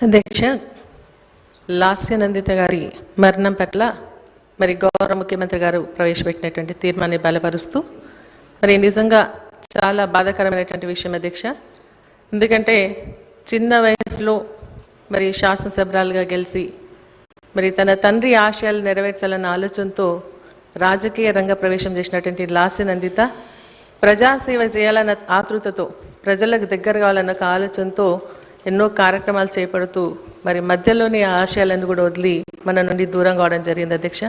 అధ్యక్ష లాస్యనందిత గారి మరణం పట్ల మరి గౌరవ ముఖ్యమంత్రి గారు ప్రవేశపెట్టినటువంటి తీర్మాన్ని బలపరుస్తూ మరి నిజంగా చాలా బాధాకరమైనటువంటి విషయం అధ్యక్ష. ఎందుకంటే చిన్న వయసులో మరి శాసనసభ్యురాలుగా గెలిచి మరి తన తండ్రి ఆశయాలు నెరవేర్చాలన్న ఆలోచనతో రాజకీయ రంగ ప్రవేశం చేసినటువంటి లాస్యనందిత ప్రజాసేవ చేయాలన్న ఆతృతతో ప్రజలకు దగ్గర కావాలన్న ఆలోచనతో ఎన్నో కార్యక్రమాలు చేపడుతూ మరి మధ్యలోని ఆశయాలను కూడా వదిలి మన నుండి దూరం కావడం జరిగింది అధ్యక్ష.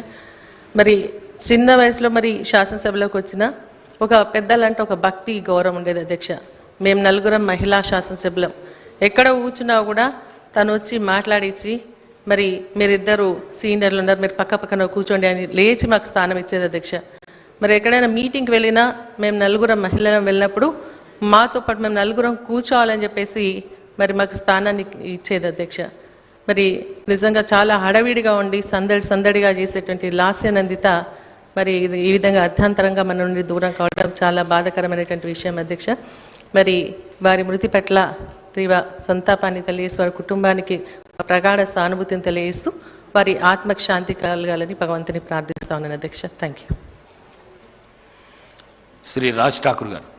మరి చిన్న వయసులో మరి శాసనసభలోకి వచ్చిన ఒక పెద్దలంటే ఒక భక్తి గౌరవం ఉండేది అధ్యక్ష. మేము నలుగురం మహిళా శాసనసభ్యులం. ఎక్కడ కూర్చున్నా కూడా తను వచ్చి మాట్లాడించి మరి మీరిద్దరు సీనియర్లు ఉన్నారు మీరు పక్క పక్కన కూర్చోండి అని లేచి మాకు స్థానం ఇచ్చేది అధ్యక్ష. మరి ఎక్కడైనా మీటింగ్కి వెళ్ళినా మేము నలుగురం మహిళలం వెళ్ళినప్పుడు మాతో పాటు మేము నలుగురం కూర్చోవాలని చెప్పేసి మరి మాకు స్థానాన్ని ఇచ్చేది అధ్యక్ష. మరి నిజంగా చాలా హడావిడిగా ఉండి సందడి సందడిగా చేసేటువంటి లాస్యనందిత మరి ఇది ఈ విధంగా అర్థాంతరంగా మన నుండి దూరం కావడం చాలా బాధాకరమైనటువంటి విషయం అధ్యక్ష. మరి వారి మృతి పట్ల తీవ్ర సంతాపాన్ని తెలియజేస్తూ వారి కుటుంబానికి ప్రగాఢ సానుభూతిని తెలియజేస్తూ వారి ఆత్మకు శాంతి కలగాలని భగవంతుని ప్రార్థిస్తా ఉన్నాను అధ్యక్ష. Thank you Shri Raj Thakur garu.